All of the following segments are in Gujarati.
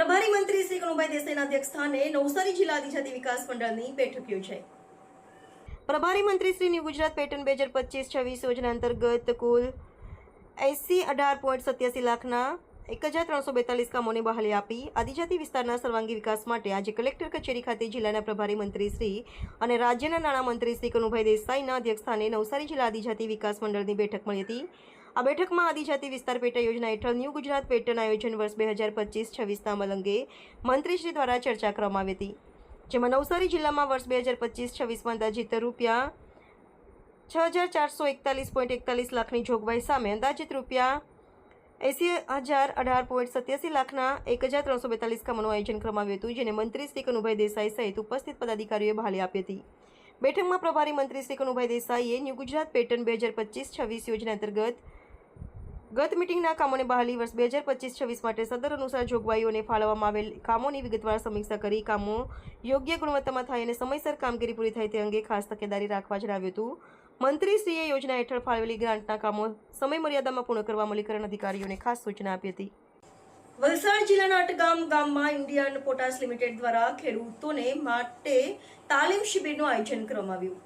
પ્રભારી મંત્રી શ્રી કનુભાઈ દેસાઈના અધ્યક્ષસ્થાને નવસારી જિલ્લા આદિજાતિ વિકાસ મંડળની બેઠક યોજાઈ. પ્રભારી મંત્રી શ્રી ગુજરાત પેટર્ન બે હજાર પચીસ છવ્વીસ યોજના અંતર્ગત કુલ એસી અઢાર પોઈન્ટ સત્યાસી લાખના એક હજાર ત્રણસો બેતાલીસ કામોને બહાલી આપી આદિજાતિ વિસ્તારના સર્વાંગી વિકાસ માટે આજે કલેક્ટર કચેરી ખાતે જિલ્લાના પ્રભારી મંત્રી શ્રી અને રાજ્યના નાણામંત્રી શ્રી કનુભાઈ દેસાઈના અધ્યક્ષસ્થાને નવસારી જિલ્લા આદિજાતિ વિકાસ મંડળની બેઠક મળી હતી. આ બેઠકમાં આદિજાતિ વિસ્તાર પેટા યોજના હેઠળ ન્યૂ ગુજરાત પેટર્ન આયોજન વર્ષ બે હજાર પચીસ છવ્વીસના અમલ અંગે મંત્રીશ્રી દ્વારા ચર્ચા કરવામાં આવી હતી. જેમાં નવસારી જિલ્લામાં વર્ષ બે હજાર પચીસ છવ્વીસમાં અંદાજિત રૂપિયા છ હજાર ચારસો એકતાલીસ પોઈન્ટ એકતાલીસ લાખની જોગવાઈ સામે અંદાજિત રૂપિયા એસી હજાર અઢાર પોઈન્ટ સત્યાસી લાખના એક હજાર ત્રણસો બેતાલીસ કામોનું આયોજન કરવામાં આવ્યું હતું, જેને મંત્રી શ્રી કનુભાઈ દેસાઈ સહિત ઉપસ્થિત પદાધિકારીઓએ બહાલી આપી હતી. બેઠકમાં પ્રભારી મંત્રી શ્રી કનુભાઈ દેસાઈએ ન્યૂ ગુજરાત પેટર્ન બે હજાર પચીસ છવ્વીસ યોજના અંતર્ગત ગત મિટિંગના કામોને બહાલી વર્ષ બે હજાર પચીસ છવ્વીસ માટે સદર અનુસાર જોગવાઈઓને ફાળવવામાં આવેલ કામોની વિગતવાર સમીક્ષા કરી કામો યોગ્ય ગુણવત્તામાં થાય અને સમયસર કામગીરી પૂરી થાય તે અંગે ખાસ તકેદારી રાખવા જણાવ્યું હતું. મંત્રીશ્રીએ યોજના હેઠળ ફાળવેલી ગ્રાન્ટના કામો સમય મર્યાદામાં પૂર્ણ કરવા અમલીકરણ અધિકારીઓને ખાસ સૂચના આપી હતી. વલસાડ જિલ્લાના અટગામ ગામમાં ઇન્ડિયન પોટાસ લિમિટેડ દ્વારા ખેડૂતોને માટે તાલીમ શિબિરનું આયોજન કરવામાં આવ્યું.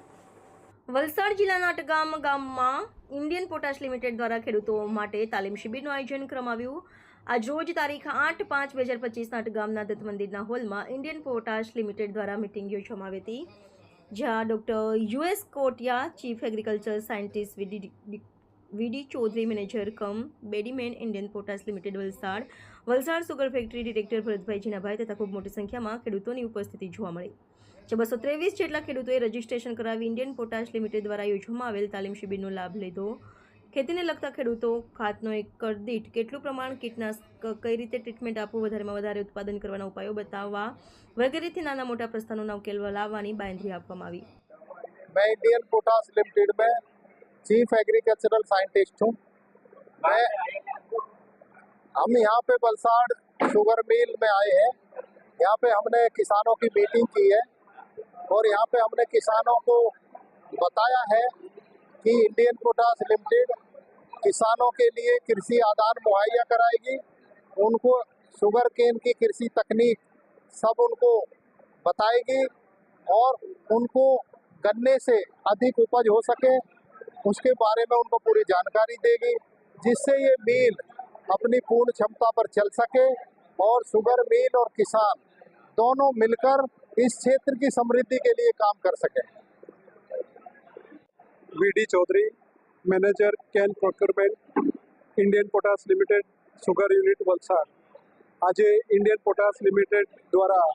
વલસાડ જિલ્લાના અટગામ ગામમાં ઇન્ડિયન પોટાશ લિમિટેડ દ્વારા ખેડૂતો માટે તાલીમ શિબિરનું આયોજન કરવામાં આવ્યું આજ રોજ તારીખ આઠ પાંચ બે હજાર પચીસના અટગામના દત્ત મંદિરના હોલમાં ઇન્ડિયન પોટાશ લિમિટેડ દ્વારા મિટિંગ યોજવામાં આવી હતી, જ્યાં doctor U S Kotiya, chief agriculture scientist V D V D Chaudhari, manager cum બેડીમેન Indian Potash Limited Valsad Valsad sugar factory director Bharatbhai Jinabhai તથા ખૂબ મોટી સંખ્યામાં ખેડૂતોની ઉપસ્થિતિ જોવા મળી. જે બસો ત્રેવીસ જેટલા ખેડૂતોએ રજીસ્ટ્રેશન કરાવી ઇન્ડિયન પોટાશ લિમિટેડ દ્વારા યોજવામાં આવેલ તાલીમ શિબિરનો લાભ લીધો ખેતીને લગતા ખેડૂતો ખાતનો એકર દીઠ કેટલું પ્રમાણ કીટનાશક કઈ રીતે ટ્રીટમેન્ટ આપવું વધારેમાં વધારે ઉત્પાદન કરવાના ઉપાયો બતાવવા વગેરેથી નાના મોટા પ્રશ્નોના ઉકેલ લાવવાની બાંયધરી આપવામાં આવી मैं इंडियन पोटास लिमिटेड में चीफ एग्रीकल्चरल साइंटिस्ट हूँ मैं हम यहाँ पे बलसाड़ शुगर मिल में आए हैं यहाँ पे हमने किसानों की मीटिंग की है और यहाँ पे हमने किसानों को बताया है कि इंडियन पोटास लिमिटेड किसानों के लिए कृषि आदान मुहैया कराएगी। उनको शुगर केन की कृषि तकनीक सब उनको बताएगी और उनको गन्ने से अधिक उपज हो सके, उसके बारे में उनको पूरी जानकारी देगी, जिससे ये मिल अपनी पूर्ण क्षमता पर चल सके और शुगर मिल और किसान दोनों मिलकर इस क्षेत्र की समृद्धि के लिए काम कर सके V D Chaudhary manager cane procurement Indian potash limited sugar unit Valsad આજે ઇન્ડિયન પોટાશ લિમિટેડ દ્વારા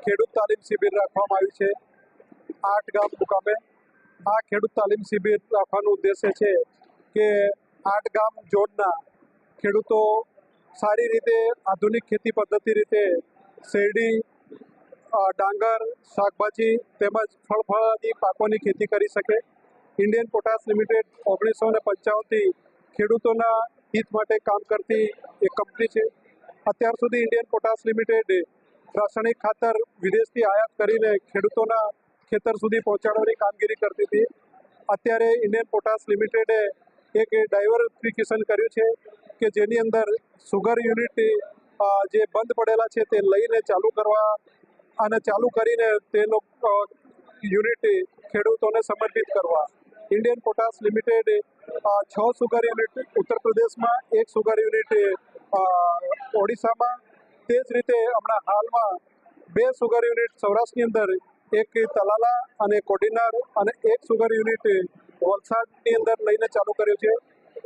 ખેડૂત તાલીમ શિબિર રાખવામાં આવી છે આઠ ગામ મુકામે આ ખેડૂત તાલીમ શિબિર રાખવાનો ઉદ્દેશ્ય છે કે આઠ ગામ જોડના ખેડૂતો સારી રીતે આધુનિક ખેતી પદ્ધતિ રીતે શેરડી અ, ડાંગર, શાકભાજી તેમજ ફળફળાદી પાકોની ખેતી કરી શકે. ઇન્ડિયન પોટાસ લિમિટેડ ઓગણીસો ને પંચાવનથી ખેડૂતોના હિત માટે કામ કરતી એક કંપની છે. અત્યાર સુધી ઇન્ડિયન પોટાસ લિમિટેડ રાસાયણિક ખાતર વિદેશથી આયાત કરીને ખેડૂતોના ખેતર સુધી પહોંચાડવાની કામગીરી કરતી હતી. અત્યારે ઇન્ડિયન પોટાસ લિમિટેડે એક ડાયવર્સિફિકેશન કર્યું છે કે જેની અંદર સુગર યુનિટ જે બંધ પડેલા છે તે લઈને ચાલુ કરવા અને ચાલુ કરીને તેનો લોકો યુનિટ ખેડૂતોને સમર્પિત કરવા. ઇન્ડિયન પોટાસ લિમિટેડ છ સુગર યુનિટ ઉત્તર પ્રદેશમાં, એક સુગર યુનિટ ઓડિશામાં. તે જ રીતે હમણાં હાલમાં બે સુગર યુનિટ સૌરાષ્ટ્રની અંદર, એક તલાલા અને કોડીનાર અને એક સુગર યુનિટ વલસાડની અંદર લઈને ચાલુ કર્યું છે.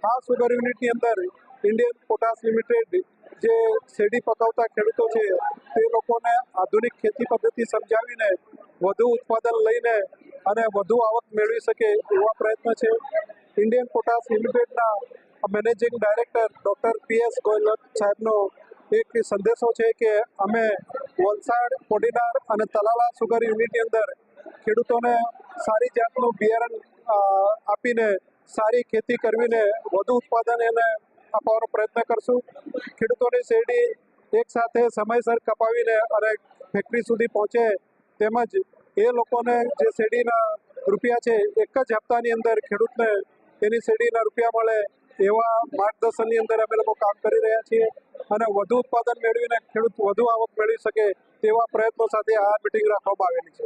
આ સુગર યુનિટની અંદર ઇન્ડિયન પોટાસ લિમિટેડ જે શેરડી પકાવતા ખેડૂતો છે, તે લોકોને આધુનિક ખેતી પદ્ધતિ સમજાવીને વધુ ઉત્પાદન લઈને અને વધુ આવક મેળવી શકે એવા પ્રયત્ન છે. ઇન્ડિયન પોટાસ લિમિટેડના managing director doctor P S Goyal સાહેબનો એક સંદેશો છે કે અમે વલસાડ, કોડીનાર અને તલાલા સુગર યુનિટની અંદર ખેડૂતોને સારી જાતનું બિયારણ આપીને સારી ખેતી કરવીને વધુ ઉત્પાદન એને અપાવવાનો પ્રયત્ન કરશું. ખેડૂતોની શેરડી એક સાથે સમયસર કપાવીને અને ફેક્ટરી સુધી પહોંચે તેમજ એ લોકોને જે શેરડીના રૂપિયા છે, એક જ હપ્તાની અંદર ખેડૂતને એની શેરડીના રૂપિયા મળે એવા માર્ગદર્શનની અંદર અમે લોકો કામ કરી રહ્યા છીએ અને વધુ ઉત્પાદન મેળવીને ખેડૂત વધુ આવક મેળવી શકે તેવા પ્રયત્નો સાથે આ મિટિંગ રાખવામાં આવેલી છે.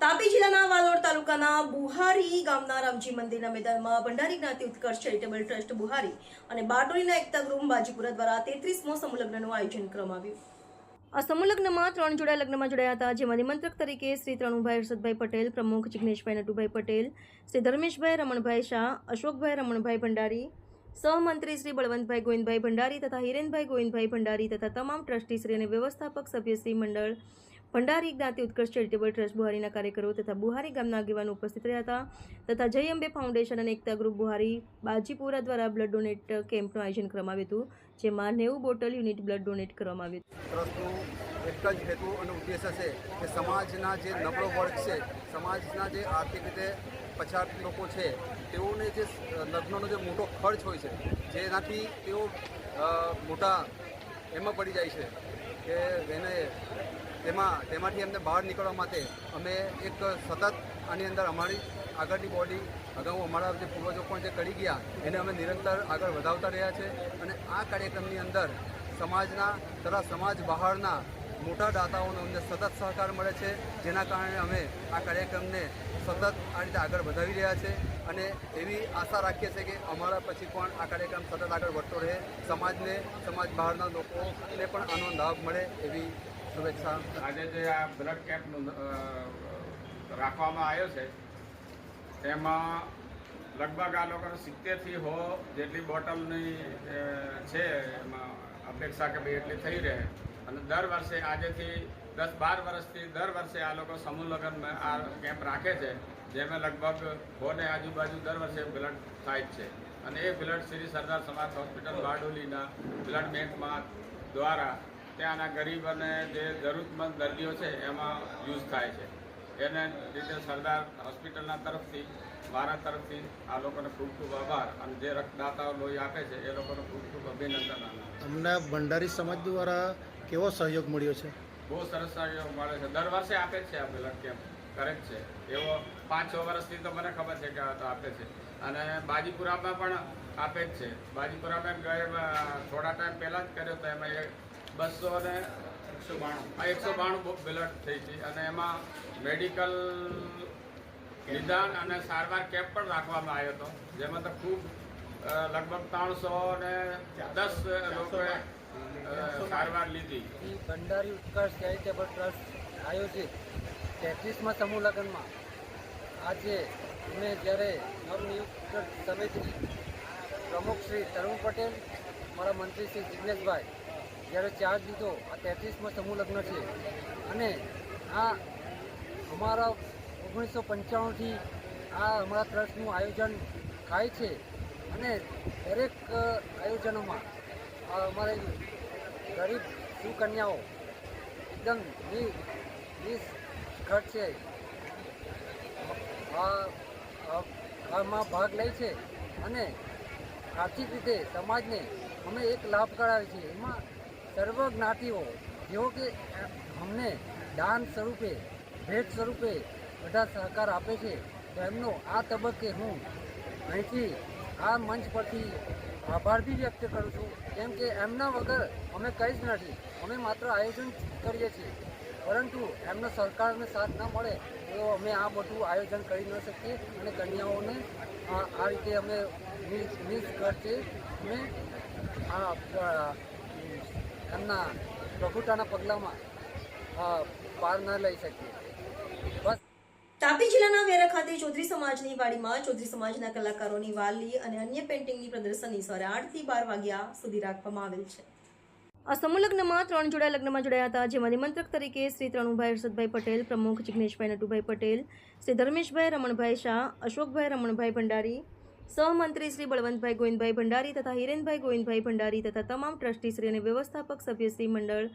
તાપી જિલ્લાના વાલોડ તાલુકાના બુહારી ગામના રામજી મંદિરના મેદાનમાં ભંડારી જ્ઞાતિ ઉત્કર્ષ ચેરિટેબલ ટ્રસ્ટ બુહારી અને બારડોલીના એકતા ગૃહ બાજીપુરા દ્વારા તેત્રીસમો સમુલગ્નનું આયોજન કરવામાં આવ્યું. આ સમુલગ્નમાં ત્રણ જોડા લગ્નમાં જોડાયા હતા, જેમાં નિમંત્રક તરીકે શ્રી ત્રણુભાઈ હર્ષદભાઈ પટેલ, પ્રમુખ જિગ્નેશભાઈ નટુભાઈ પટેલ, શ્રી ધર્મેશભાઈ રમણભાઈ શાહ, અશોકભાઈ રમણભાઈ ભંડારી, સહમંત્રી શ્રી બળવંતભાઈ ગોવિંદભાઈ ભંડારી તથા હિરેનભાઈ ગોવિંદભાઈ ભંડારી તથા તમામ ટ્રસ્ટીશ્રી અને વ્યવસ્થાપક સભ્યશ્રી મંડળ ભંડારી જ્ઞાતિ ઉત્કર્ષ ચેરિટેબલ ટ્રસ્ટ બુહારીના કાર્યકરો તથા બુહારી ગામના આગેવાનો ઉપસ્થિત રહ્યા હતા તથા જય અંબે ફાઉન્ડેશન અને એકતા ગ્રુપ બુહારી બાજીપુરા દ્વારા બ્લડ ડોનેટ કેમ્પનું આયોજન કરવામાં આવ્યું હતું, જેમાં નેવું બોટલ યુનિટ બ્લડ ડોનેટ કરવામાં આવ્યું એક જ હેતુ અને ઉદ્દેશ્ય છે કે સમાજના જે નબળો વર્ગ છે, સમાજના જે આર્થિક રીતે પછાત લોકો છે, તેઓને જે લગ્નનો જે મોટો ખર્ચ હોય છે, જેનાથી તેઓ મોટા એમાં પડી જાય છે કે એને તેમાં તેમાંથી અમને બહાર નીકળવા માટે અમે એક સતત આની અંદર અમારી આગળની બોડી અગાઉ અમારા જે પૂર્વજો પણ જે કરી ગયા, એને અમે નિરંતર આગળ વધાવતા રહ્યા છે અને આ કાર્યક્રમની અંદર સમાજના તથા સમાજ બહારના મોટા દાતાઓનો અમને સતત સહકાર મળે છે, જેના કારણે અમે આ કાર્યક્રમને સતત આ રીતે આગળ વધાવી રહ્યા છે અને એવી આશા રાખીએ છીએ કે અમારા પછી પણ આ કાર્યક્રમ સતત આગળ વધતો રહે, સમાજને સમાજ બહારના લોકોને પણ આનો લાભ મળે એવી શુભેચ્છા. આજે જે આ બ્લડ કેમ્પનું રાખવામાં આવ્યો છે, તેમાં લગભગ આ લોકોને સિત્તેરથી હો જેટલી બોટલની છે, એમાં અપેક્ષા કે ભાઈ એટલી થઈ રહે. અને દર વર્ષે આજેથી દસ બાર વર્ષથી દર વર્ષે આ લોકો સમૂહ લગ્નમાં આ કેમ્પ રાખે છે, જેમાં લગભગ હોને આજુબાજુ દર વર્ષે બ્લડ થાય છે. અને એ બ્લડ શ્રી સરદાર સમાજ હોસ્પિટલ બારડોલીના બ્લડ બેંકમાં દ્વારા ત્યાંના ગરીબ અને જે જરૂરતમંદ દર્દીઓ છે એમાં યુઝ થાય છે. એને લીધે સરદાર હોસ્પિટલના તરફથી મારા તરફથી આ લોકોને ખૂબ ખૂબ આભાર અને જે રક્તદાતાઓ લોહી આપે છે એ લોકોને ખૂબ ખૂબ અભિનંદન અમને ભંડારી સમાજ દ્વારા કેવો સહયોગ મળ્યો છે? બહુ સરસ સહયોગ મળે છે. દર વર્ષે આપે છે આ બ્લડ કેમ્પ. કરે છે. એવો પાંચ છ વર્ષથી તો મને ખબર છે કે આ તો આપે છે. અને બાજીપુરામાં પણ આપે જ છે. બાજીપુરામાં ગયે થોડા ટાઈમ પહેલાં જ કર્યો તો એમાં એક બસો ને એકસો બાણું. એકસો બાણું બ્લડ થઈ હતી અને એમાં મેડિકલ નિદાન અને સારવાર કેમ્પ પણ રાખવામાં આવ્યો હતો. જેમાં તો ખૂબ લગભગ ત્રણસો ને દસ લોકોએ સારવાર લીધી. ભંડારી ઉત્કર્ષ ચેરિટેબલ ટ્રસ્ટ આયોજિત તેત્રીસમાં સમૂહ લગ્નમાં. આજે અમે જ્યારે નવનિયુક્ત સમિતિ પ્રમુખ શ્રી તરુણ પટેલ, મારા મંત્રી શ્રી જિજ્ઞેશભાઈ જ્યારે ચાર્જ લીધો આ તેત્રીસમાં સમૂહ લગ્ન છે. અને આ અમારા ઓગણીસો પંચાણુંથી આ અમારા ટ્રસ્ટનું આયોજન થાય છે. અને દરેક આયોજનોમાં અમારે ગરીબ સુકન્યાઓ એકદમ નિસ ઘટ છે. માં ભાગ લે છે. અને આર્થિક રીતે સમાજને અમે એક લાભ કરાવે છે. એમાં સર્વ જ્ઞાતિઓ જેઓ કે અમને દાન સ્વરૂપે, ભેટ સ્વરૂપે બધા સહકાર આપે છે, તો એમનો આ તબક્કે હું અહીંથી આ મંચ પરથી આભાર બી વ્યક્ત કરું છું. કેમ કે એમના વગર અમે કંઈ જ નથી. અમે માત્ર આયોજન કરીએ છીએ. પરંતુ એમનો સરકારને સાથ ન મળે તો અમે આ બધું આયોજન કરી ન શકીએ અને કન્યાઓને આ રીતે અમે નિજ ખર્ચે અમે આ એમના પ્રભુતાના પગલામાં પાર ન લઈ શકીએ. તાપી જિલ્લાના વેરા ખાતે ચૌધરી સમાજની વાડીમાં ચૌધરી સમાજના કલાકારોની વાલી અને અન્ય પેઇન્ટિંગની પ્રદર્શનની સવારે આઠથી બાર વાગ્યા સુધી રાખવામાં આવેલ છે. આ સમૂહ લગ્નમાં ત્રણ જોડા લગ્નમાં જોડાયા હતા, જેમાં નિમંત્રક તરીકે શ્રી ત્રણુભાઈ હર્ષદભાઈ પટેલ, પ્રમુખ જિગ્નેશભાઈ નટુભાઈ પટેલ, શ્રી ધર્મેશભાઈ રમણભાઈ શાહ, અશોકભાઈ રમણભાઈ ભંડારી સહમંત્રી શ્રી બળવંતભાઈ ગોવિંદભાઈ ભંડારી તથા હિરેનભાઈ ગોવિંદભાઈ ભંડારી તથા તમામ ટ્રસ્ટીશ્રી અને વ્યવસ્થાપક સભ્યશ્રી મંડળ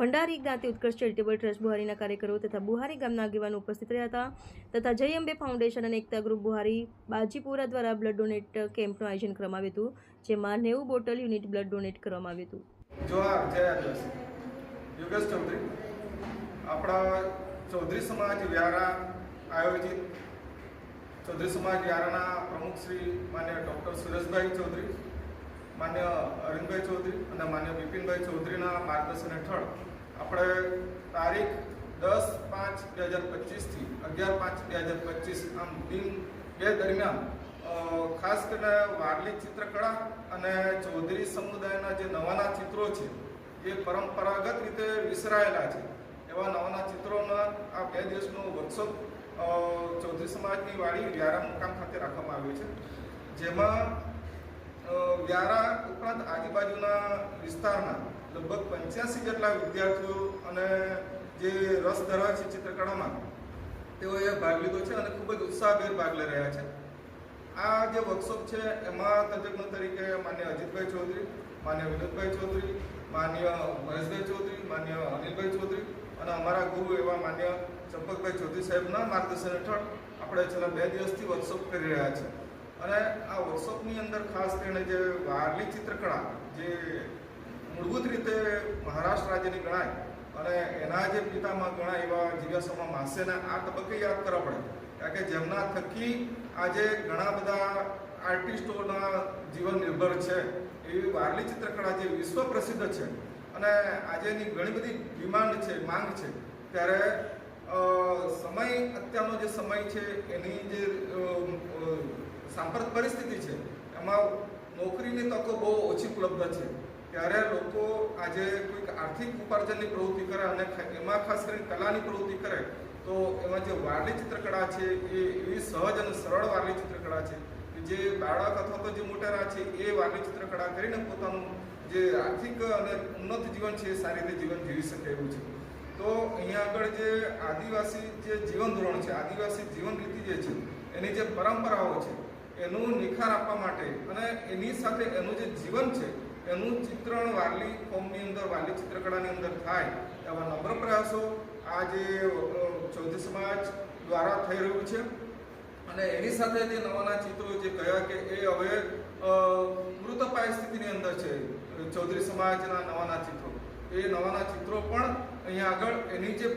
ભંડારી જ્ઞાતિ ઉત્કર્ષ ચેરિટેબલ ટ્રસ્ટ બુહારીના કાર્યકરો તથા બુહારી ગામના આગેવાનો ઉપસ્થિત રહ્યા હતા તથા જય અંબે ફાઉન્ડેશન અને એકતા ગ્રુપ બુહારી બાજીપુરા દ્વારા બ્લડ ડોનેટ કેમ્પનું આયોજન કરવામાં આવ્યું હતું, જેમાં નેવું બોટલ યુનિટ બ્લડ ડોનેટ કરવામાં આવ્યું હતું. આપણા ચૌધરી સમાજ વ્યારા આયોજિત ચૌધરી સમાજ વ્યારાના પ્રમુખ શ્રી માન્ય ડૉક્ટર સુરેશભાઈ ચૌધરી, માન્ય અરવિંદભાઈ ચૌધરી અને માન્ય બિપિનભાઈ ચૌધરીના માર્ગદર્શન હેઠળ આપણે તારીખ દસ પાંચ બે હજાર પચીસથી અગિયાર પાંચ બે હજાર પચીસ, આમ દિન બે દરમિયાન ખાસ કરીને વારલી ચિત્રકળા અને ચૌધરી સમુદાયના જે નવાના ચિત્રો છે, એ પરંપરાગત રીતે વિસરાયેલા છે. એવા નવાના ચિત્રોના આ બે દિવસનો વર્કશોપ ચૌધરી સમાજની વાડી વ્યારા મુકામ ખાતે રાખવામાં આવી છે. જેમાં વ્યારા ઉપરાંત આજુબાજુના વિસ્તારના લગભગ પંચ્યાસી જેટલા વિદ્યાર્થીઓ અને જે રસ ધરાવે છે ચિત્રકળામાં તેઓએ ભાગ લીધો છે અને ખૂબ જ ઉત્સાહભેર ભાગ લઈ રહ્યા છે. આ જે વર્કશોપ છે, એમાં તજજ્ઞ તરીકે માન્ય અજીતભાઈ ચૌધરી, માન્ય વિનોદભાઈ ચૌધરી, માન્ય મહેશભાઈ ચૌધરી, માન્ય અનિલભાઈ ચૌધરી અને અમારા ગુરુ એવા માન્ય ચંપકભાઈ ચૌધરી સાહેબના માર્ગદર્શન હેઠળ આપણે છેલ્લા બે દિવસથી વર્કશોપ કરી રહ્યા છે અને આ વર્કશોપની અંદર ખાસ કરીને જે વારલી ચિત્રકળા, જે મૂળભૂત રીતે મહારાષ્ટ્ર રાજ્યની ગણાય, અને એના જે પિતામાં ગણાય એવા જીવાસોમાં માસેના આ તબક્કે યાદ કરવા પડે. કારણ કે જેમના થકી આજે ઘણા બધા આર્ટિસ્ટોના જીવન નિર્ભર છે. એવી વારલી ચિત્રકળા જે વિશ્વ પ્રસિદ્ધ છે અને આજે એની ઘણી બધી ડિમાન્ડ છે, માંગ છે, ત્યારે સમય, અત્યારનો જે સમય છે, એની જે સાંપ્રત પરિસ્થિતિ છે, એમાં નોકરીની તકો બહુ ઓછી ઉપલબ્ધ છે. ત્યારે લોકો આજે કોઈક આર્થિક ઉપાર્જનની પ્રવૃત્તિ કરે અને એમાં ખાસ કરીને કલાની પ્રવૃત્તિ કરે, તો એમાં જે વારલી ચિત્રકળા છે, એ એવી સહજ અને સરળ વારલી ચિત્રકળા છે જે બાળક અથવા તો જે મોટેરા છે, એ વારલી ચિત્રકળા કરીને પોતાનું જે આર્થિક અને ઉન્નત જીવન છે, એ સારી રીતે જીવન જીવી શકે એવું છે. તો અહીંયા આગળ જે આદિવાસી જે જીવન ધોરણ છે, આદિવાસી જીવન રીતિ જે છે, એની જે પરંપરાઓ છે, એનું નિખાર આપવા માટે અને એની સાથે એનું જે જીવન છે, એનું ચિત્રણ વાલી ફોર્મની અંદર, વારલી ચિત્રકળાની અંદર થાય એવા નમ્ર પ્રયાસો આ જે ચૌધરી સમાજ દ્વારા થઈ રહ્યું છે. અને એની સાથે જે નવાના ચિત્રો જે કયા કે એ હવે મૃતપાય સ્થિતિની અંદર છે, ચૌધરી સમાજના નવાના ચિત્રો. એ નવાના ચિત્રો પણ અહીંયા આગળ એની જે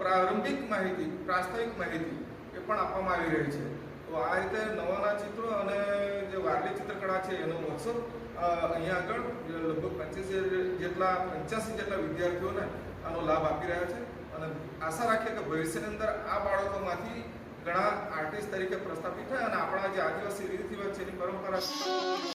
પ્રારંભિક માહિતી, પ્રાસ્તવિક માહિતી એ પણ આપવામાં આવી રહી છે. તો આ રીતે નવાના ચિત્રો અને જે વારલી ચિત્રકળા છે એનો મહોત્સવ અહીંયા આગળ લગભગ પંચ્યાસી જેટલા પંચ્યાસી જેટલા વિદ્યાર્થીઓને આનો લાભ આપી રહ્યા છે. અને આશા રાખીએ કે ભવિષ્યની અંદર આ બાળકોમાંથી ઘણા આર્ટિસ્ટ તરીકે પ્રસ્થાપિત થાય અને આપણા જે આદિવાસી રીત રિવાજ છે એની પરંપરા